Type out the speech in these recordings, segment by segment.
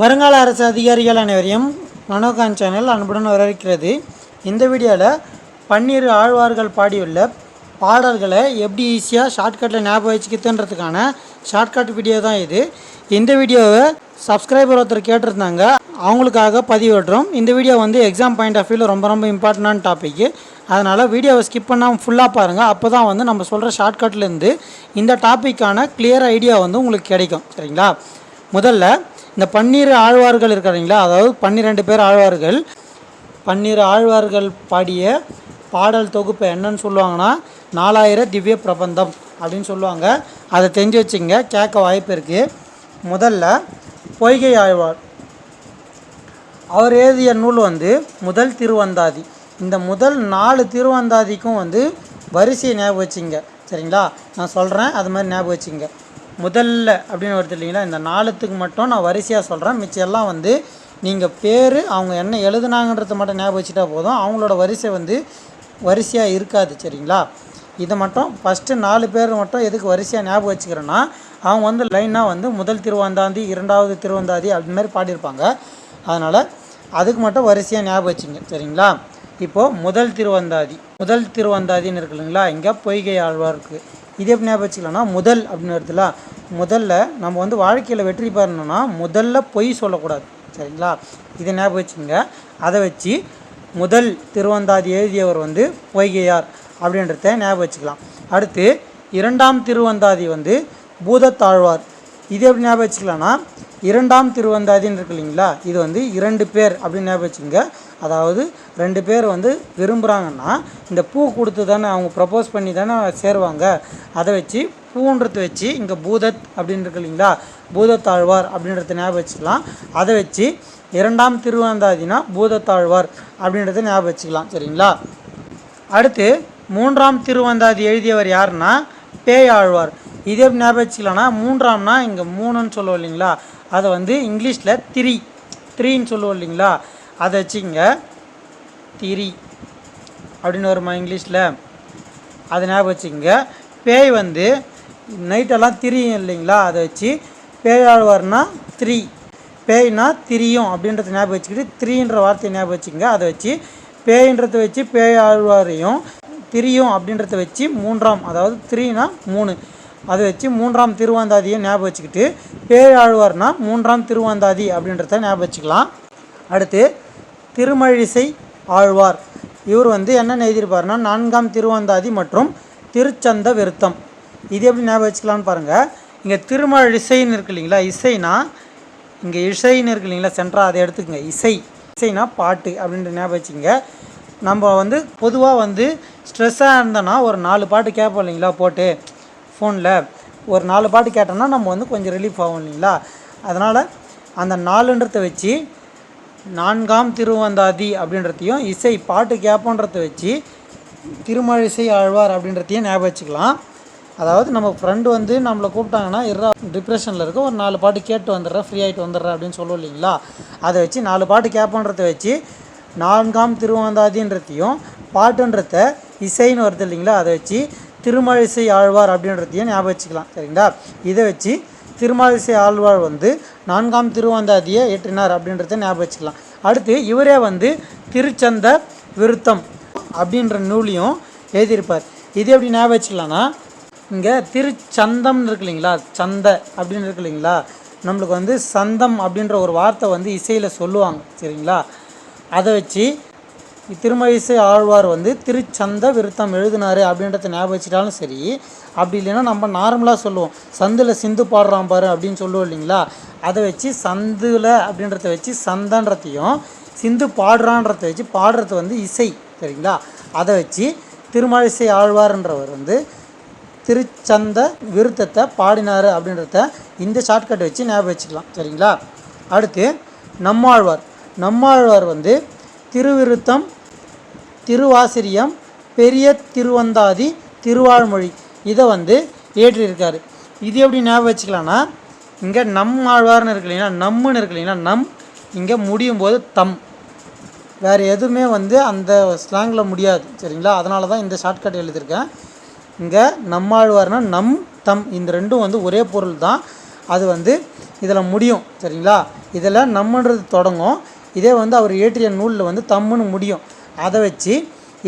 வருங்கால அரசு அதிகாரிகள் அனைவரையும் மனோகான் சேனல் அன்புடன் வரவேற்கிறது. இந்த வீடியோவில் பன்னீர் ஆழ்வார்கள் பாடியுள்ள பாடல்களை எப்படி ஈஸியாக ஷார்ட்கட்டில் ஞாபகம் வச்சுக்கிறதுன்றதுக்கான ஷார்ட்கட் வீடியோ தான் இது. இந்த வீடியோவை சப்ஸ்கிரைபர் ஒருத்தர் கேட்டிருந்தாங்க. அவங்களுக்காக பதிவிடுறோம். இந்த வீடியோ வந்து எக்ஸாம் பாயிண்ட் ஆஃப் வியூவில் ரொம்ப ரொம்ப இம்பார்ட்டண்டான டாப்பிக்கு அதனால் வீடியோவை ஸ்கிப் பண்ணாமல் ஃபுல்லாக பாருங்கள் அப்போ தான் வந்து நம்ம சொல்கிற ஷார்ட்கட்லேருந்து இந்த டாப்பிக்கான கிளியர் ஐடியா வந்து உங்களுக்கு கிடைக்கும். சரிங்களா? முதல்ல இந்த பன்னீர் ஆழ்வார்கள் இருக்கிறீங்களா? அதாவது பன்னிரெண்டு பேர் ஆழ்வார்கள். பன்னிரு ஆழ்வார்கள் பாடிய பாடல் தொகுப்பு என்னன்னு சொல்லுவாங்கன்னா நாலாயிர திவ்ய பிரபந்தம் அப்படின்னு சொல்லுவாங்க. அதை தெரிஞ்சு வச்சுங்க கேட்க வாய்ப்பு இருக்குது முதல்ல பொய்கை ஆழ்வார். அவர் எழுதிய நூல் வந்து முதல் திருவந்தாதி. இந்த முதல் நாலு திருவந்தாதிக்கும் வந்து வரிசையை ஞாபகம் வச்சுங்க. சரிங்களா? நான் சொல்கிறேன் அது மாதிரி ஞாபகம் வச்சுங்க. முதல்ல அப்படின்னு வருது இல்லைங்களா? இந்த நாலுத்துக்கு மட்டும் நான் வரிசையாக சொல்கிறேன் மிச்சம் எல்லாம் வந்து நீங்கள் பேர் அவங்க என்ன எழுதுனாங்கன்றத மட்டும் ஞாபகம் வச்சுட்டா போதும். அவங்களோட வரிசை வந்து வரிசையாக இருக்காது சரிங்களா? இதை மட்டும் ஃபஸ்ட்டு நாலு பேர் மட்டும் எதுக்கு வரிசையாக ஞாபகம் வச்சுக்கிறேன்னா அவங்க வந்து லைனாக வந்து முதல் திருவந்தாந்தி இரண்டாவது திருவந்தாதி அப்படி மாதிரி பாடியிருப்பாங்க. அதனால் அதுக்கு மட்டும் வரிசையாக ஞாபகம் வச்சுங்க சரிங்களா? இப்போது முதல் திருவந்தாதி முதல் திருவந்தாதின்னு இருக்கு இல்லைங்களா? இங்கே பொய்கை ஆழ்வாருக்கு. இது எப்படி ஞாபகம் வச்சுக்கலாம்னா முதல் அப்படின்னு வருதுல முதல்ல நம்ம வந்து வாழ்க்கையில் வெற்றி பெறணும்னா முதல்ல பொய் சொல்லக்கூடாது. சரிங்களா? இதை ஞாபகம் வச்சுங்க அதை வச்சு முதல் திருவந்தாதி எழுதியவர் வந்து பொய்கையார் அப்படின்றத ஞாபகம் வச்சுக்கலாம். அடுத்து இரண்டாம் திருவந்தாதி வந்து பூதத்தாழ்வார். இது எப்படி ஞாபகம் வச்சுக்கலாம்னா இரண்டாம் திருவந்தாதின்னு இருக்கு இல்லைங்களா? இது வந்து இரண்டு பேர் அப்படின்னு ஞாபகம் வச்சுங்க அதாவது ரெண்டு பேர் வந்து விரும்புகிறாங்கன்னா இந்த பூ கொடுத்து தானே அவங்க ப்ரப்போஸ் பண்ணி தானே சேருவாங்க. அதை வச்சு பூன்றதை வச்சு இங்கே பூதத் அப்படின்னு இருக்கு இல்லைங்களா? பூதத்தாழ்வார் அப்படின்றத ஞாபகம் வச்சுக்கலாம். அதை வச்சு இரண்டாம் திருவந்தாதினா பூதத்தாழ்வார் அப்படின்றத ஞாபகம் வச்சுக்கலாம். சரிங்களா? அடுத்து மூன்றாம் திருவந்தாதி எழுதியவர் யாருன்னா பேயாழ்வார். இதே ஞாபகம் வச்சுக்கலாம்னா மூன்றாம்னா இங்கே மூணுன்னு சொல்லுவோம் இல்லைங்களா? அதை வந்து இங்கிலீஷில் திரி. த்ரீன்னு சொல்லுவோம் இல்லைங்களா? அதை வச்சுங்க திரி. அப்படின்னு வருமா இங்கிலீஷில்? அதை ஞாபகம் வச்சுங்க பேய் வந்து நைட்டெல்லாம் திரியும் இல்லைங்களா? அதை வச்சு பேயாழ்வார்னா த்ரீ. பேய்னா திரியும் அப்படின்றத ஞாபகம் வச்சுக்கிட்டு த்ரீன்ற வார்த்தையை ஞாபகம் வச்சுங்க அதை வச்சு பேயின்றதை வச்சு பேயாழ்வாரையும் திரியும் அப்படின்றத வச்சு மூன்றாம் அதாவது த்ரீனா மூணு. அதை வச்சு மூன்றாம் திருவாந்தாதியை ஞாபகம் வச்சுக்கிட்டு பேராழ்வார்னா மூன்றாம் திருவாந்தாதி அப்படின்றத ஞாபகம் வச்சுக்கலாம். அடுத்து திருமழிசை ஆழ்வார். இவர் வந்து என்னென்ன எழுதியிருப்பார்னா நான்காம் திருவந்தாதி மற்றும் திருச்சந்த விருத்தம். இது எப்படி ஞாபகம் வச்சுக்கலான்னு பாருங்கள் இங்கே திருமழிசைன்னு இருக்கு இல்லைங்களா இசைனா இங்கே இசைன்னு இருக்கு இல்லைங்களா சென்ட்ரா அதை எடுத்துக்கோங்க. இசை இசைனா பாட்டு அப்படின்ற ஞாபகம் வச்சுங்க நம்ம வந்து பொதுவாக வந்து ஸ்ட்ரெஸ்ஸாக இருந்தோன்னா ஒரு நாலு பாட்டு கேட்போம் இல்லைங்களா போட்டு. ஃபோனில் ஒரு நாலு பாட்டு கேட்டோம்னா நம்ம வந்து கொஞ்சம் ரிலீஃப் ஆகும் இல்லைங்களா? அதனால் அந்த நாலுன்றதை வச்சு நான்காம் திருவந்தாதி அப்படின்றதையும் இசை பாட்டு கேட்போன்றதை வச்சு திருமழிசை ஆழ்வார் அப்படின்றதையும் ஞாபகம் வச்சுக்கலாம். அதாவது நம்ம ஃப்ரெண்டு வந்து நம்மளை கூப்பிட்டாங்கன்னா இறா டிப்ரெஷனில் இருக்க ஒரு நாலு பாட்டு கேட்டு வந்துடுறேன் ஃப்ரீ ஆகிட்டு வந்துடுறேன் அப்படின்னு சொல்லுவோம் இல்லைங்களா? அதை வச்சு நாலு பாட்டு கேட்போன்றதை வச்சு நான்காம் திருவந்தாதின்றதையும் பாட்டுன்றத இசைன்னு வருது இல்லைங்களா? அதை வச்சு திருமழிசை ஆழ்வார் அப்படின்றதையும் ஞாபகம் வச்சுக்கலாம் சரிங்களா? இதை வச்சு திருமழிசை ஆழ்வார் வந்து நான்காம் திருவந்தாதியை ஏற்றினார் அப்படின்றத ஞாபகம் வச்சுக்கலாம். அடுத்து இவரே வந்து திருச்சந்த விருத்தம் அப்படின்ற நூலையும் எழுதியிருப்பார். இது எப்படி ஞாபகம் வச்சுக்கலாம்னா இங்கே திருச்சந்தம்னு இருக்கு இல்லைங்களா? சந்த அப்படின்னு இருக்கு இல்லைங்களா? நம்மளுக்கு வந்து சந்தம் அப்படின்ற ஒரு வார்த்தை வந்து இசையில் சொல்லுவாங்க சரிங்களா? அதை வச்சு திருமழிசை ஆழ்வார் வந்து திருச்சந்த விருத்தம் எழுதினாரு அப்படின்றத ஞாபகம் வச்சுட்டாலும் சரி அப்படி இல்லைன்னா நம்ம நார்மலாக சொல்லுவோம். சந்தில் சிந்து பாடுறான் பாரு அப்படின்னு சொல்லுவோம் இல்லைங்களா? அதை வச்சு சந்தில் அப்படின்றத வச்சு சந்தன்றத்தையும் சிந்து பாடுறான்றத வச்சு பாடுறது வந்து இசை சரிங்களா? அதை வச்சு திருமழிசை ஆழ்வார்ன்றவர் வந்து திருச்சந்த விருத்தத்தை பாடினார் அப்படின்றத இந்த ஷார்ட்கட் வச்சு ஞாபகம் வச்சுக்கலாம் சரிங்களா? அடுத்து நம்மாழ்வார். நம்மாழ்வார் வந்து திருவிருத்தம் திருவாசிரியம் பெரிய திருவந்தாதி திருவாழ்மொழி. இதை வந்து ஏற்றிருக்காரு. இது எப்படி ஞாபகம் வச்சுக்கலாம்னா இங்கே நம் ஆழ்வார்னு இருக்கு இல்லைங்களா நம்முன்னு இருக்கு இல்லைங்களா நம் இங்கே முடியும் போது தம். வேறு எதுவுமே வந்து அந்த ஸ்லாங்கில் முடியாது சரிங்களா? அதனால தான் இந்த ஷார்ட்கட் எழுதியிருக்கேன். இங்கே நம்மாழ்வார்னா நம் தம் இந்த ரெண்டும் வந்து ஒரே பொருள் தான். அது வந்து இதில் முடியும் சரிங்களா? இதில் நம்மன்றது தொடங்கும். இதே வந்து அவர் இயற்றிய நூலில் வந்து தம்முன்னு முடியும். அதை வச்சு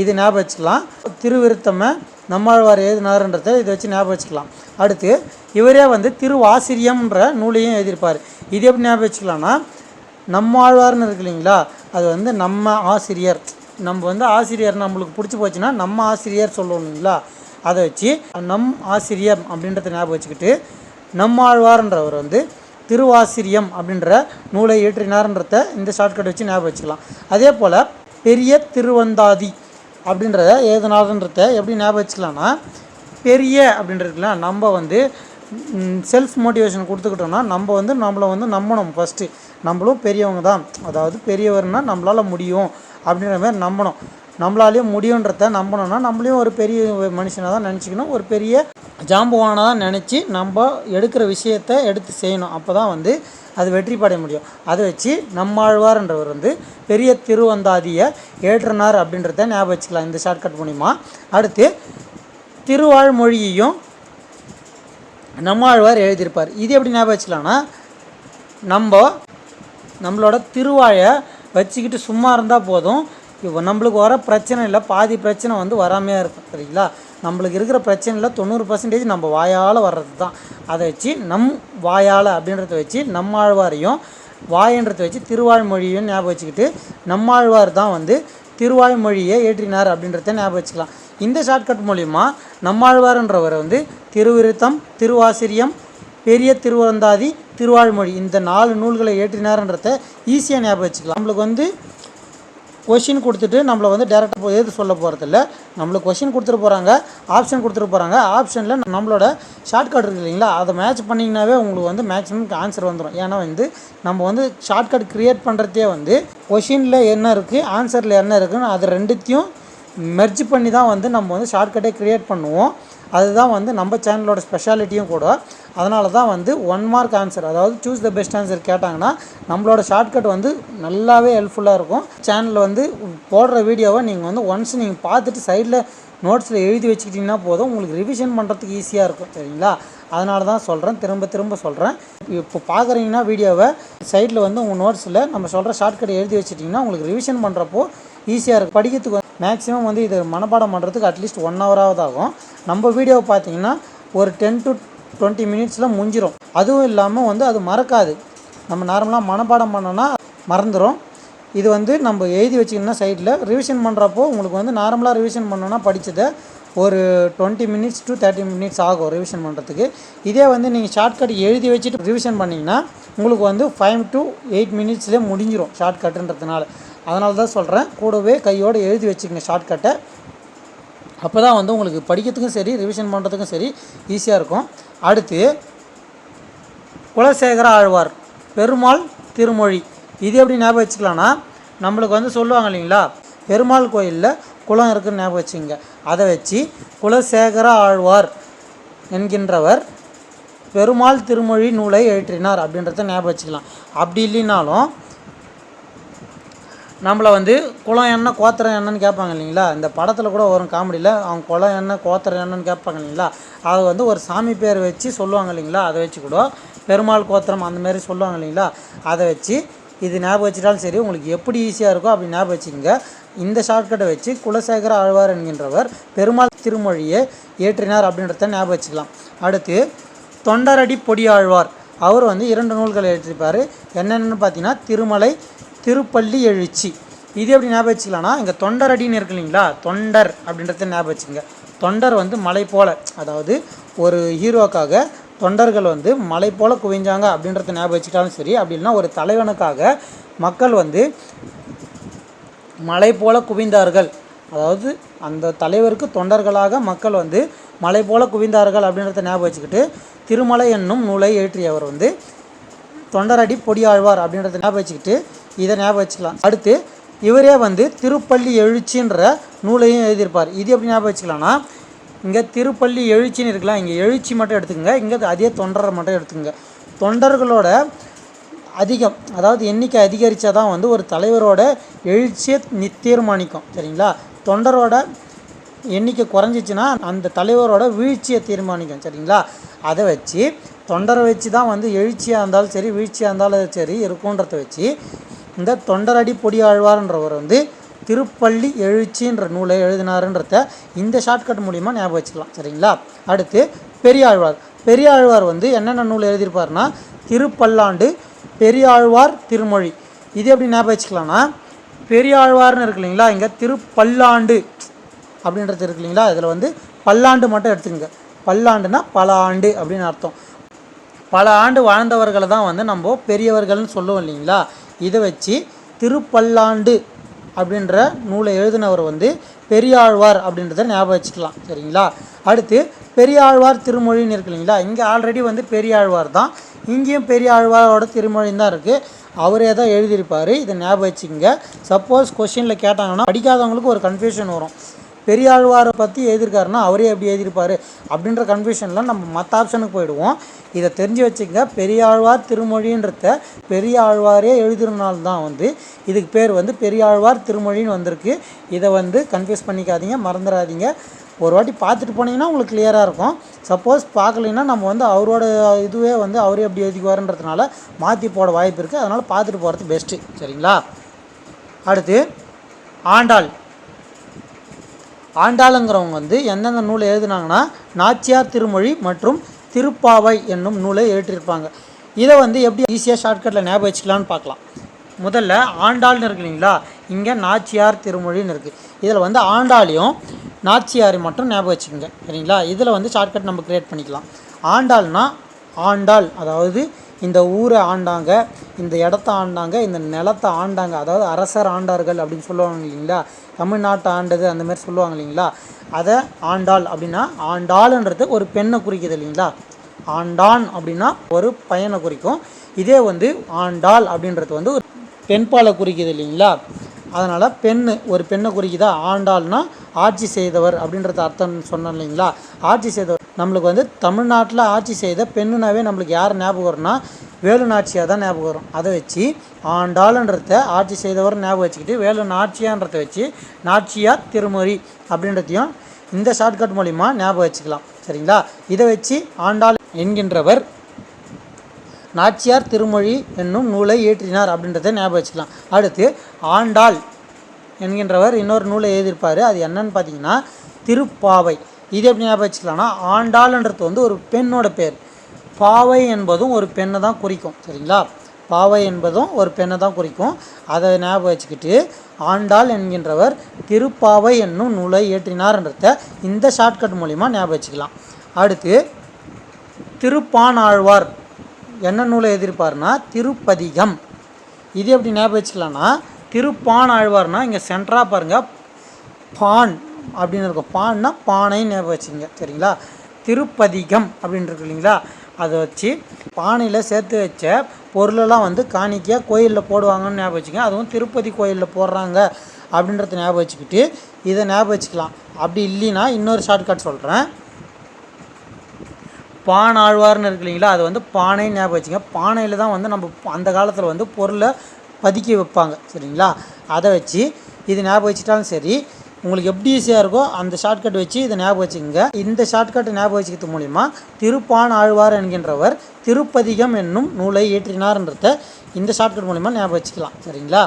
இது ஞாபகம் வச்சுக்கலாம். திருவிருத்தமை நம்மாழ்வார் எழுதினாருன்றதை இதை வச்சு ஞாபகம் வச்சுக்கலாம். அடுத்து இவரே வந்து திருவாசிரியம்ன்ற நூலையும் எழுதியிருப்பார். இது எப்படி ஞாபகம் வச்சுக்கலாம்னா நம்மாழ்வார்னு இருக்கு இல்லைங்களா அது வந்து நம்ம ஆசிரியர். நம்ம வந்து ஆசிரியர் நம்மளுக்கு பிடிச்சி போச்சுன்னா நம்ம ஆசிரியர் சொல்லுவோம் இல்லைங்களா? அதை வச்சு நம் ஆசிரியர் அப்படின்றத ஞாபகம் வச்சுக்கிட்டு நம்மாழ்வார்ன்றவர் வந்து திருவாசிரியம் அப்படின்ற நூலை இயற்றினார்ன்றத இந்த ஷார்ட்கட் வச்சு ஞாபகம் வச்சுக்கலாம். அதே போல் பெரிய திருவந்தாதி அப்படின்றத ஏதனார்ன்றத எப்படி ஞாபகம் பெரிய அப்படின்றதுல நம்ம வந்து செல்ஃப் மோட்டிவேஷன் கொடுத்துக்கிட்டோம்னா நம்ம வந்து நம்மளை வந்து நம்பணும் ஃபஸ்ட்டு நம்மளும் பெரியவங்க தான். அதாவது பெரியவர்னால் நம்மளால் முடியும் அப்படின்ற மாதிரி நம்பணும். நம்மளாலேயும் முடியுன்றத நம்பணும்னா நம்மளையும் ஒரு பெரிய மனுஷனாக தான் நினச்சிக்கணும். ஒரு பெரிய ஜாம்புவானாக தான் நினச்சி நம்ம எடுக்கிற விஷயத்த எடுத்து செய்யணும். அப்போ தான் வந்து அது வெற்றி படைய முடியும். அதை வச்சு நம்மாழ்வார்ன்றவர் வந்து பெரிய திருவந்தாதியை ஏற்றினார் அப்படின்றத ஞாபகம் வச்சுக்கலாம் இந்த ஷார்ட்கட் மூலிமா அடுத்து திருவாழ்மொழியையும் நம்மாழ்வார் எழுதியிருப்பார். இது எப்படி ஞாபகம் வச்சுக்கலாம்னா நம்ம நம்மளோட திருவாழை வச்சுக்கிட்டு சும்மா இருந்தால் போதும். இப்போ நம்மளுக்கு வர பிரச்சனை இல்லை பாதி பிரச்சனை வந்து வராமையாக இருக்கும் சரிங்களா? நம்மளுக்கு இருக்கிற பிரச்சனையில் தொண்ணூறு பர்சன்டேஜ் நம்ம வாயால் வர்றது தான் அதை வச்சு நம் வாயால் அப்படின்றத வச்சு நம்மாழ்வாரையும் வாயன்றதை வச்சு திருவாழ்மொழியும் ஞாபகம் வச்சுக்கிட்டு நம்மாழ்வார் தான் வந்து திருவாய்மொழியை ஏற்றினார் அப்படின்றத ஞாபகம் வச்சுக்கலாம். இந்த ஷார்ட்கட் மூலிமா நம்மாழ்வார்ன்றவர் வந்து திருவிருத்தம் திருவாசிரியம் பெரிய திருவந்தாதி திருவாழ்மொழி இந்த நாலு நூல்களை ஏற்றினார்ன்றத ஈஸியாக ஞாபகம் வச்சுக்கலாம். நம்மளுக்கு வந்து கொஷின் கொடுத்துட்டு நம்மளை வந்து டேரெக்டாக எது சொல்ல போகிறதில்ல நம்மளுக்கு கொஷின் கொடுத்துட்டு போகிறாங்க ஆப்ஷன் கொடுத்துட்டு போகிறாங்க ஆப்ஷனில் நம்மளோட ஷார்ட்கட் இருக்குது இல்லைங்களா? அதை மேட்ச் பண்ணிங்கனாவே உங்களுக்கு வந்து மேக்ஸிமம் ஆன்சர் வந்துடும் ஏன்னா வந்து நம்ம வந்து ஷார்ட்கட் க்ரியேட் பண்ணுறதே வந்து கொஷினில் என்ன இருக்குது ஆன்சரில் என்ன இருக்குன்னு அது ரெண்டுத்தையும் மெர்ஜ் பண்ணி தான் வந்து நம்ம வந்து ஷார்ட்கட்டே க்ரியேட் பண்ணுவோம். அதுதான் வந்து நம்ம சேனலோட ஸ்பெஷாலிட்டியும் கூட. அதனால தான் வந்து ஒன் மார்க் ஆன்சர் அதாவது சூஸ் த பெஸ்ட் ஆன்சர் கேட்டாங்கன்னா நம்மளோட ஷார்ட்கட் வந்து நல்லாவே ஹெல்ப்ஃபுல்லாக இருக்கும். சேனலில் வந்து போடுற வீடியோவை நீங்கள் வந்து ஒன்ஸ் நீங்கள் பார்த்துட்டு சைடில் நோட்ஸில் எழுதி வச்சுக்கிட்டிங்கன்னா போதும் உங்களுக்கு ரிவிஷன் பண்ணுறதுக்கு ஈஸியாக இருக்கும் சரிங்களா? அதனால தான் சொல்கிறேன் திரும்ப திரும்ப சொல்கிறேன் இப்போ பார்க்குறீங்கன்னா வீடியோவை சைடில் வந்து உங்கள் நோட்ஸில் நம்ம சொல்கிற ஷார்ட்கட் எழுதி வச்சுட்டிங்கன்னா உங்களுக்கு ரிவிஷன் பண்ணுறப்போ ஈஸியாக இருக்கும். படிக்கிறதுக்கு மேக்ஸிமம் வந்து இது மனப்பாடம் பண்ணுறதுக்கு அட்லீஸ்ட் ஒன் ஹவராவது ஆகும். நம்ம வீடியோவை பார்த்தீங்கன்னா ஒரு டென் டு டுவெண்ட்டி மினிட்ஸில் முடிஞ்சிடும் அதுவும் இல்லாமல் வந்து அது மறக்காது. நம்ம நார்மலாக மனப்பாடம் பண்ணோன்னா மறந்துடும் இது வந்து நம்ம எழுதி வச்சிங்கன்னா சைடில் ரிவிஷன் பண்ணுறப்போ உங்களுக்கு வந்து நார்மலாக ரிவிஷன் பண்ணோன்னா படித்ததை ஒரு twenty minutes to thirty minutes ஆகும் ரிவிஷன் பண்ணுறதுக்கு இதே வந்து நீங்கள் ஷார்ட்கட் எழுதி வச்சுட்டு ரிவிஷன் பண்ணிங்கன்னா உங்களுக்கு வந்து ஃபைவ் டு எயிட் மினிட்ஸ்லேயே முடிஞ்சிடும் ஷார்ட்கட்டுன்றதுனால அதனால தான் சொல்கிறேன் கூடவே கையோடு எழுதி வச்சுக்கங்க ஷார்ட்கட்டை அப்போ தான் வந்து உங்களுக்கு படிக்கிறதுக்கும் சரி ரிவிஷன் பண்ணுறதுக்கும் சரி ஈஸியாக இருக்கும். அடுத்து குலசேகர ஆழ்வார் பெருமாள் திருமொழி. இது எப்படி ஞாபகம் வச்சுக்கலாம்னா நம்மளுக்கு வந்து சொல்லுவாங்க இல்லைங்களா பெருமாள் கோயிலில் குளம் இருக்குன்னு ஞாபகம் வச்சுங்க அதை வச்சு குலசேகர ஆழ்வார் என்கின்றவர் பெருமாள் திருமொழி நூலை எழுற்றினார் அப்படின்றத ஞாபகம் வச்சுக்கலாம். அப்படி இல்லைனாலும் நம்மளை வந்து குளம் என்ன கோத்திரம் என்னன்னு கேட்பாங்க இல்லைங்களா? இந்த படத்தில் கூட வரும் காமெடியில் அவங்க குளம் என்ன கோத்திரம் என்னன்னு கேட்பாங்க இல்லைங்களா? அது வந்து ஒரு சாமி பேர் வச்சு சொல்லுவாங்க இல்லைங்களா? அதை வச்சு கூட பெருமாள் கோத்திரம் அந்தமாரி சொல்லுவாங்க இல்லைங்களா? அதை வச்சு இது ஞாபகம் வச்சுட்டாலும் சரி உங்களுக்கு எப்படி ஈஸியாக இருக்கோ அப்படி ஞாபகம் வச்சுக்கோங்க. இந்த ஷார்ட்கட்டை வச்சு குலசேகர ஆழ்வார் என்கின்றவர் பெருமாள் திருமொழியை ஏற்றினார் அப்படின்றத ஞாபகம் வச்சுக்கலாம். அடுத்து தொண்டரடி பொடி ஆழ்வார் அவர் வந்து இரண்டு நூல்களை ஏற்றிருப்பார் என்னென்னு பார்த்தீங்கன்னா திருமலை திருப்பள்ளி எழுச்சி. இது எப்படி ஞாபகம் வச்சுக்கலாம்னா இங்கே தொண்டர் அடின்னு இருக்கு இல்லைங்களா? தொண்டர் அப்படின்றத ஞாபகம் வச்சுங்க தொண்டர் வந்து மலை போல. அதாவது ஒரு ஹீரோக்காக தொண்டர்கள் வந்து மலை போல் குவிஞ்சாங்க அப்படின்றத ஞாபகம் வச்சுக்கிட்டாலும் சரி அப்படி இல்லைன்னா ஒரு தலைவனுக்காக மக்கள் வந்து மலை போல குவிந்தார்கள். அதாவது அந்த தலைவருக்கு தொண்டர்களாக மக்கள் வந்து மலை போல குவிந்தார்கள் அப்படின்றத ஞாபகம் வச்சுக்கிட்டு திருமலை என்னும் நூலை ஏற்றியவர் வந்து தொண்டரடி பொடியாழ்வார் அப்படின்றத ஞாபகம் வச்சுக்கிட்டு இதை ஞாபகம் வச்சுக்கலாம். அடுத்து இவரே வந்து திருப்பள்ளி எழுச்சின்ற நூலையும் எழுதியிருப்பார். இது எப்படி ஞாபகம் வச்சுக்கலாம்னா இங்கே திருப்பள்ளி எழுச்சின்னு இருக்கலாம். இங்கே எழுச்சி மட்டும் எடுத்துக்கங்க. இங்கே அதே தொண்டரை மட்டும் எடுத்துக்கங்க. தொண்டர்களோட அதிகம் அதாவது எண்ணிக்கை அதிகரித்தா தான் வந்து ஒரு தலைவரோட எழுச்சியை நி தீர்மானிக்கும். சரிங்களா? தொண்டரோட எண்ணிக்கை குறைஞ்சிச்சின்னா அந்த தலைவரோட வீழ்ச்சியை தீர்மானிக்கும். சரிங்களா? அதை வச்சு தொண்டரை வச்சு தான் வந்து எழுச்சியாக இருந்தாலும் சரி வீழ்ச்சியாக இருந்தாலும் சரி இருக்குன்றத வச்சு இந்த தொண்டரடி பொடி ஆழ்வார்ன்றவர் வந்து திருப்பள்ளி எழுச்சின்ற நூலை எழுதினாருன்றத இந்த ஷார்ட்கட் மூலிமா ஞாபகம் வச்சுக்கலாம் சரிங்களா? அடுத்து பெரியாழ்வார். பெரியாழ்வார் வந்து என்னென்ன நூல் எழுதியிருப்பாருன்னா திருப்பல்லாண்டு பெரியாழ்வார் திருமொழி. இது எப்படி ஞாபகம் வச்சுக்கலாம்னா பெரியாழ்வார்னு இருக்கு இல்லைங்களா இங்கே திருப்பல்லாண்டு அப்படின்றது இருக்கு இல்லைங்களா இதில் வந்து பல்லாண்டு மட்டும் எடுத்துக்கங்க. பல்லாண்டுனா பல ஆண்டு அப்படின்னு அர்த்தம். பல ஆண்டு வாழ்ந்தவர்களை தான் வந்து நம்ம பெரியவர்கள்னு சொல்லுவோம் இல்லைங்களா? இதை வச்சு திருப்பல்லாண்டு அப்படின்ற நூலை எழுதினவர் வந்து பெரியாழ்வார் அப்படின்றத ஞாபகம் வச்சுக்கலாம் சரிங்களா? அடுத்து பெரியாழ்வார் திருமொழின்னு இருக்கு இல்லைங்களா? இங்கே ஆல்ரெடி வந்து பெரியாழ்வார் தான். இங்கேயும் பெரியாழ்வாரோட திருமொழின்னு தான் இருக்குது அவரே தான் எழுதியிருப்பார். இதை ஞாபகம் வச்சுக்கோங்க. சப்போஸ் கொஷினில் கேட்டாங்கன்னா படிக்காதவங்களுக்கு ஒரு கன்ஃபியூஷன் வரும். பெரியாழ்வாரை பற்றி எழுதியிருக்காருன்னா அவரே எப்படி எழுதியிருப்பார் அப்படின்ற கன்ஃபியூஷனில் நம்ம மற்ற ஆப்ஷனுக்கு போயிடுவோம். இதை தெரிஞ்சு வச்சுக்கங்க. பெரியாழ்வார் திருமொழின்றத பெரியாழ்வாரே எழுதுறதுனால தான் வந்து இதுக்கு பேர் வந்து பெரியாழ்வார் திருமொழின்னு வந்திருக்கு. இதை வந்து கன்ஃபியூஸ் பண்ணிக்காதீங்க மறந்துடாதீங்க. ஒரு வாட்டி பார்த்துட்டு போனீங்கன்னா உங்களுக்கு கிளியராக இருக்கும். சப்போஸ் பார்க்கலைன்னா நம்ம வந்து அவரோட இதுவே வந்து அவரே எப்படி எழுதிக்குவாருன்றதுனால மாற்றி போட வாய்ப்பு இருக்குது அதனால் பார்த்துட்டு போகிறது பெஸ்ட்டு சரிங்களா? அடுத்து ஆண்டாள். ஆண்டாளுங்கிறவங்க வந்து எந்தெந்த நூலை எழுதுனாங்கன்னா நாச்சியார் திருமொழி மற்றும் திருப்பாவை என்னும் நூலை எழுதியிருப்பாங்க. இதை வந்து எப்படி ஈஸியாக ஷார்ட்கட்டில் ஞாபகம் வச்சுக்கலான்னு பார்க்கலாம். முதல்ல ஆண்டாள்னு இருக்கு இல்லைங்களா? இங்கே நாச்சியார் திருமொழின்னு இருக்குது இதில் வந்து ஆண்டாளையும் நாச்சியாரை மட்டும் ஞாபகம் வச்சுக்கோங்க. சரிங்களா? இதில் வந்து ஷார்ட்கட் நம்ம க்ரியேட் பண்ணிக்கலாம். ஆண்டாள்னா ஆண்டாள் அதாவது இந்த ஊரை ஆண்டாங்க இந்த இடத்த ஆண்டாங்க இந்த நிலத்தை ஆண்டாங்க. அதாவது அரசர் ஆண்டார்கள் அப்படின்னு சொல்லுவாங்க இல்லைங்களா? தமிழ்நாட்டை ஆண்டது அந்த மாதிரி சொல்லுவாங்க இல்லைங்களா? அதை ஆண்டாள் அப்படின்னா ஆண்டாள்ன்றது ஒரு பெண்ணை குறிக்குது இல்லைங்களா? ஆண்டான் அப்படின்னா ஒரு பையனை குறிக்கும். இதே வந்து ஆண்டாள் அப்படின்றது வந்து ஒரு பெண்பாலை குறிக்குது இல்லைங்களா? அதனால் பெண்ணு ஒரு பெண்ணை குறிக்குதா? ஆண்டாள்னா ஆட்சி செய்தவர் அப்படின்றது அர்த்தம் சொன்னோம் இல்லைங்களா? ஆட்சி செய்தவர் நம்மளுக்கு வந்து தமிழ்நாட்டில் ஆட்சி செய்த பெண்ணுனாவே நம்மளுக்கு யார் ஞாபகம் வரும்னா வேலு நாச்சியார் தான் ஞாபகம் வரும். அதை வச்சு ஆண்டாளுன்றத ஆட்சி செய்தவர் ஞாபகம் வச்சுக்கிட்டு வேலு நாச்சியான்றத வச்சு நாச்சியார் திருமொழி அப்படின்றதையும் இந்த ஷார்ட்கட் மூலிமா ஞாபகம் வச்சுக்கலாம். சரிங்களா? இதை வச்சு ஆண்டாள் என்கின்றவர் நாச்சியார் திருமொழி என்னும் நூலை இயற்றினார் அப்படின்றத ஞாபகம் வச்சுக்கலாம். அடுத்து ஆண்டாள் என்கின்றவர் இன்னொரு நூலை எழுதியிருப்பார். அது என்னன்னு பார்த்தீங்கன்னா திருப்பாவை. இது எப்படி ஞாபகம் வச்சுக்கலாம்னா ஆண்டாள்ன்றது வந்து ஒரு பெண்ணோட பேர். பாவை என்பதும் ஒரு பெண்ணை தான் குறிக்கும் சரிங்களா? பாவை என்பதும் ஒரு பெண்ணை தான் குறிக்கும். அதை ஞாபகம் வச்சுக்கிட்டு ஆண்டாள் என்கின்றவர் திருப்பாவை என்னும் நூலை இயற்றினார்ன்றத இந்த ஷார்ட்கட் மூலிமா ஞாபகம் வச்சுக்கலாம். அடுத்து திருப்பானாழ்வார். என்ன நூலை எதிர்ப்பார்னா திருப்பதிகம். இது எப்படி ஞாபகம் வச்சுக்கலாம்னா திருப்பான் ஆழ்வார்னா இங்கே சென்ட்ராக பாருங்கள் பான். அப்படின்னு இருக்கும். பான்னா பானைன்னு ஞாபகம் வச்சுங்க சரிங்களா? திருப்பதிகம் அப்படின்னு இருக்கு இல்லைங்களா? அதை வச்சு பானையில் சேர்த்து வச்ச பொருளெல்லாம் வந்து காணிக்கையாக கோயிலில் போடுவாங்கன்னு ஞாபகம் வச்சுங்க அதுவும் திருப்பதி கோயிலில் போடுறாங்க அப்படின்றத ஞாபகம் வச்சுக்கிட்டு இதை ஞாபகம் வச்சுக்கலாம். அப்படி இல்லைன்னா இன்னொரு ஷார்ட்கட் சொல்கிறேன் பான் ஆழ்வார்னு இருக்கு இல்லைங்களா? அது வந்து பானை ஞாபகம் வச்சுங்க பானையில் தான் வந்து நம்ம அந்த காலத்தில் வந்து பொருளை பதுக்கி வைப்பாங்க சரிங்களா? அதை வச்சு இது ஞாபகம் வச்சுட்டாலும் சரி உங்களுக்கு எப்படி ஈஸியாக இருக்கோ அந்த ஷார்ட்கட் வச்சு இதை ஞாபகம் வச்சுக்கோங்க. இந்த ஷார்ட்கட்டை ஞாபகம் வச்சுக்கிறது மூலிமா திருப்பான் ஆழ்வார் என்கின்றவர் திருப்பதிகம் என்னும் நூலை இயற்றினார்ன்றத இந்த ஷார்ட்கட் மூலிமா ஞாபகம் வச்சுக்கலாம். சரிங்களா?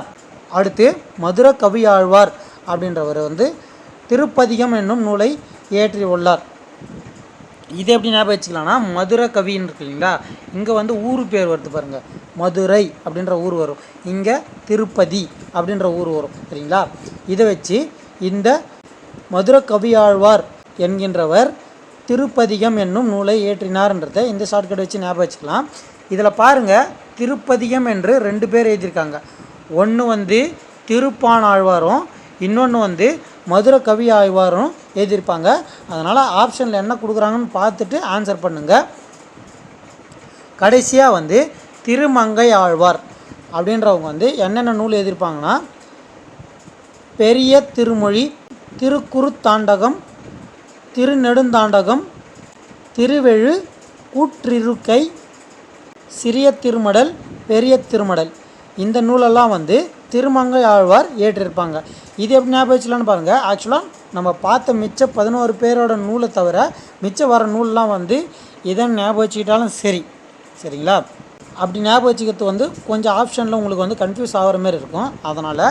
அடுத்து மதுர கவி ஆழ்வார் அப்படின்றவர் வந்து திருப்பதிகம் என்னும் நூலை இயற்றி உள்ளார். இது எப்படி ஞாபகம் வச்சுக்கலாம்னா மதுரை கவின்னு இருக்கு இல்லைங்களா? இங்கே வந்து ஊர் பேர் வருது பாருங்கள் மதுரை அப்படின்ற ஊர் வரும். இங்கே திருப்பதி அப்படின்ற ஊர் வரும். சரிங்களா? இதை வச்சு இந்த மதுரை கவியாழ்வார் என்கின்றவர் திருப்பதிகம் என்னும் நூலை இயற்றினார்ன்றதை இந்த ஷார்ட்கட் வச்சு ஞாபகம் வச்சுக்கலாம். இதில் பாருங்கள் திருப்பதிகம் என்று ரெண்டு பேர் எழுதியிருக்காங்க. ஒன்று வந்து திருப்பான் ஆழ்வாரும் இன்னொன்று வந்து மதுரை கவி ஆழ்வாரும் எழுதியிருப்பாங்க. அதனால் ஆப்ஷனில் என்ன கொடுக்குறாங்கன்னு பார்த்துட்டு ஆன்சர் பண்ணுங்கள் கடைசியாக வந்து திருமங்கை ஆழ்வார் அப்படின்றவங்க வந்து என்னென்ன நூல் எழுதியிருப்பாங்கன்னா பெரிய திருமொழி திருக்குறுத்தாண்டகம் திருநெடுந்தாண்டகம் திருவெழு கூற்றிருக்கை சிறிய திருமடல் பெரிய திருமடல். இந்த நூலெல்லாம் வந்து திருமங்கை ஆழ்வார் ஏற்றிருப்பாங்க. இது எப்படி ஞாபகம் பாருங்கள் ஆக்சுவலாக நம்ம பார்த்த மிச்ச பதினோரு பேரோட நூலை தவிர மிச்சம் வர நூல்லாம் வந்து இதை ஞாபகம் வச்சுக்கிட்டாலும் சரி. சரிங்களா? அப்படி ஞாபகம் வச்சுக்கிறது வந்து கொஞ்சம் ஆப்ஷனில் உங்களுக்கு வந்து கன்ஃபியூஸ் ஆகிற மாதிரி இருக்கும். அதனால்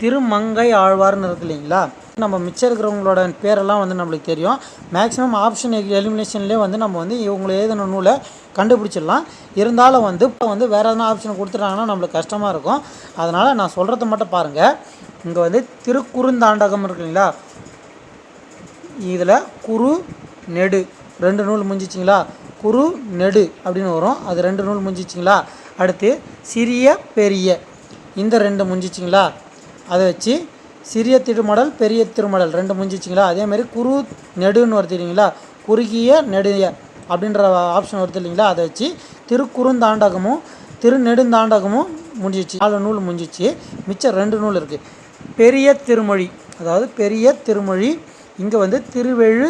திருமங்கை ஆழ்வார்னு இருக்கு இல்லைங்களா? நம்ம மிச்சம் இருக்கிறவங்களோட பேரெல்லாம் வந்து நம்மளுக்கு தெரியும். மேக்ஸிமம் ஆப்ஷன் எலிமினேஷன்லேயே வந்து நம்ம வந்து இவங்களை எழுதின நூலை கண்டுபிடிச்சிடலாம். இருந்தாலும் வந்து இப்போ வந்து வேறு எதனா ஆப்ஷன் கொடுத்துட்டாங்கன்னா நம்மளுக்கு கஷ்டமாக இருக்கும். அதனால் நான் சொல்கிறத மட்டும் பாருங்கள் இங்கே வந்து திருக்குறுந்தாண்டகம் இருக்குங்களா இல்லைங்களா? இதில் குறு நெடு ரெண்டு நூல் முடிஞ்சிச்சிங்களா குறு நெடு அப்படின்னு வரும். அது ரெண்டு நூல் முடிஞ்சிச்சிங்களா அடுத்து சிறிய பெரிய. இந்த ரெண்டு முடிஞ்சிச்சிங்களா அதை வச்சு சிறிய திருமடல் பெரிய திருமடல் ரெண்டு முடிஞ்சிச்சிங்களா அதேமாதிரி குறு நெடுன்னு வருது இல்லைங்களா? குறுகிய நெடிய அப்படின்ற ஆப்ஷன் வருது இல்லைங்களா? அதை வச்சு திருக்குறுந்தாண்டகமும் திருநெடுந்தாண்டகமும் முடிஞ்சிச்சு நாலு நூல் முடிஞ்சிச்சு மிச்சம் ரெண்டு நூல் இருக்குது பெரிய திருமொழி. அதாவது பெரிய திருமொழி. இங்கே வந்து திருவெழு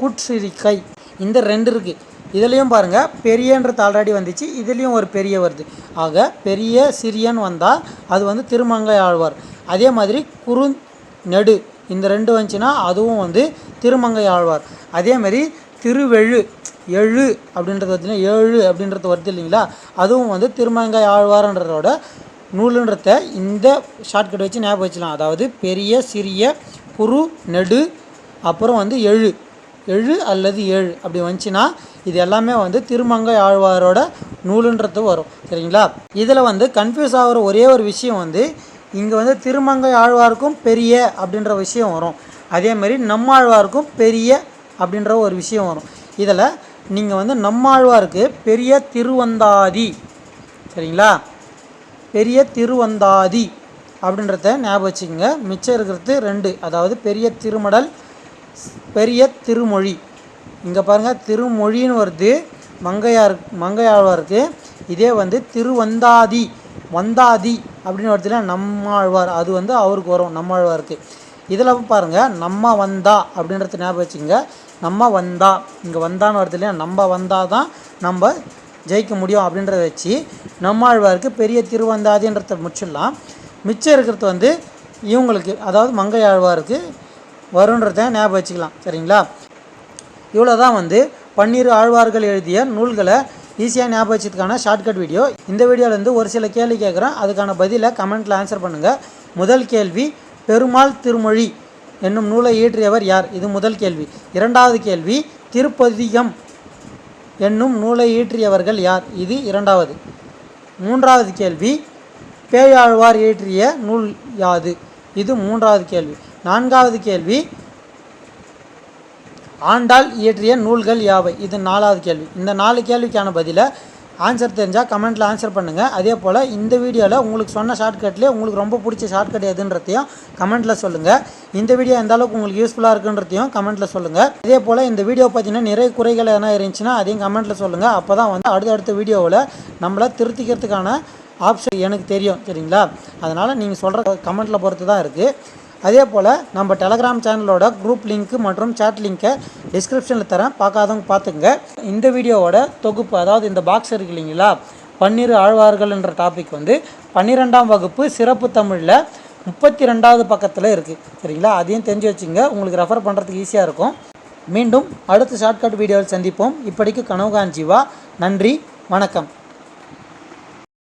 குற்றிரிக்கை. இந்த ரெண்டு இருக்குது இதுலேயும் பாருங்கள் பெரியன்றது ஆல்ரெடி வந்துச்சு இதுலேயும் ஒரு பெரிய வருது. ஆக பெரிய சிறியன் வந்தால் அது வந்து திருமங்கை ஆழ்வார். அதே மாதிரி குறு நெடு இந்த ரெண்டு வந்துச்சுன்னா அதுவும் வந்து திருமங்கை ஆழ்வார். அதே மாதிரி திருவெழு எழு அப்படின்றது பார்த்தீங்கன்னா ஏழு அப்படின்றது வருது இல்லைங்களா? அதுவும் வந்து திருமங்கை ஆழ்வார்ன்றதோட நூலுன்றத இந்த ஷார்ட்கட் வச்சு ஞாபகம் வச்சுக்கலாம். அதாவது பெரிய சிறிய குறு நெடு அப்புறம் வந்து எழு. எழு அல்லது ஏழு அப்படி வந்துச்சுன்னா இது எல்லாமே வந்து திருமங்கை ஆழ்வாரோட நூலுன்றது வரும். சரிங்களா? இதில் வந்து கன்ஃபியூஸ் ஆகிற ஒரே ஒரு விஷயம் வந்து இங்கே வந்து திருமங்கை ஆழ்வாருக்கும் பெரிய அப்படின்ற விஷயம் வரும். அதே மாதிரி நம்மாழ்வாருக்கும் பெரிய அப்படின்ற ஒரு விஷயம் வரும். இதில் நீங்கள் வந்து நம்மாழ்வாருக்கு பெரிய திருவந்தாதி சரிங்களா? பெரிய திருவந்தாதி அப்படின்றத ஞாபகம் வச்சுக்கோங்க. மிச்சம் இருக்கிறது ரெண்டு. அதாவது பெரிய திருமடல் பெரிய திருமொழி. இங்கே பாருங்கள் திருமொழின்னு வருது. மங்கையார் மங்கையாழ்வாருக்கு. இதே வந்து திருவந்தாதி வந்தாதி அப்படின்னு வருதுல நம்மாழ்வார். அது வந்து அவருக்கு வரும் நம்மாழ்வாருக்கு. இதில் பாருங்கள் நம்ம வந்தா அப்படின்றத ஞாபகம் வச்சுங்க நம்ம வந்தா இங்கே வந்தான்னு வருது இல்லையா? நம்ம வந்தால் தான் நம்ம ஜெயிக்க முடியும் அப்படின்றத வச்சு நம்மாழ்வாருக்கு பெரிய திருவந்தாதின்றத முடிச்சிடலாம். மிச்சம் இருக்கிறது வந்து இவங்களுக்கு அதாவது மங்கையாழ்வாருக்கு வருன்றத ஞாபகம் வச்சுக்கலாம். சரிங்களா? இவ்வளோ தான் வந்து பன்னீர் ஆழ்வார்கள் எழுதிய நூல்களை ஈஸியாக ஞாபகம் வச்சதுக்கான ஷார்ட்கட் வீடியோ இந்த வீடியோலேருந்து ஒரு சில கேள்வி கேட்குறேன். அதுக்கான பதிலை கமெண்ட்டில் ஆன்சர் பண்ணுங்கள் முதல் கேள்வி பெருமாள் திருமொழி என்னும் நூலை இயற்றியவர் யார்? இது முதல் கேள்வி. இரண்டாவது கேள்வி திருப்பதிகம் என்னும் நூலை இயற்றியவர்கள் யார்? இது இரண்டாவது. மூன்றாவது கேள்வி பேயாழ்வார் இயற்றிய நூல் யாது? இது மூன்றாவது கேள்வி. நான்காவது கேள்வி. ஆண்டாள் இயற்றிய நூல்கள் யாவை? இது நாலாவது கேள்வி. இந்த நாலு கேள்விக்கான பதிலை ஆன்சர் தெரிஞ்சால் கமெண்ட்டில் ஆன்சர் பண்ணுங்கள் அதே போல் இந்த வீடியோவில் உங்களுக்கு சொன்ன ஷார்ட்கட்லேயே உங்களுக்கு ரொம்ப பிடிச்ச ஷார்ட்கட் எதுன்றதையும் கமெண்ட்டில் சொல்லுங்கள் இந்த வீடியோ எந்த அளவுக்கு உங்களுக்கு யூஸ்ஃபுல்லாக இருக்குன்றதையும் கமெண்ட்டில் சொல்லுங்கள் அதே போல் இந்த வீடியோ பார்த்தீங்கன்னா நிறைய குறைகள் எதனா இருந்துச்சுன்னா அதையும் கமெண்ட்டில் சொல்லுங்கள் அப்போ தான் வந்து அடுத்தடுத்த வீடியோவில் நம்மளை திருத்திக்கிறதுக்கான ஆப்ஷன் எனக்கு தெரியும். சரிங்களா? அதனால் நீங்கள் சொல்கிற கமெண்ட்டில் பொறுத்து தான் இருக்குது அதே போல் நம்ம டெலகிராம் சேனலோட குரூப் லிங்க்கு மற்றும் சேட் லிங்க்கை டிஸ்கிரிப்ஷனில் தரேன். பார்க்காதவங்க பார்த்துங்க இந்த வீடியோவோட தொகுப்பு அதாவது இந்த பாக்ஸ் இருக்கு இல்லைங்களா? பன்னிரு ஆழ்வார்கள்ன்ற டாபிக் வந்து பன்னிரெண்டாம் வகுப்பு சிறப்பு தமிழில் முப்பத்தி ரெண்டாவது பக்கத்தில் இருக்குது சரிங்களா? அதையும் தெரிஞ்சு வச்சுங்க. உங்களுக்கு ரெஃபர் பண்ணுறதுக்கு ஈஸியாக இருக்கும். மீண்டும் அடுத்த ஷார்ட்கட் வீடியோவில் சந்திப்போம். இப்படிக்கு கனவுகான் ஜீவா நன்றி. வணக்கம்.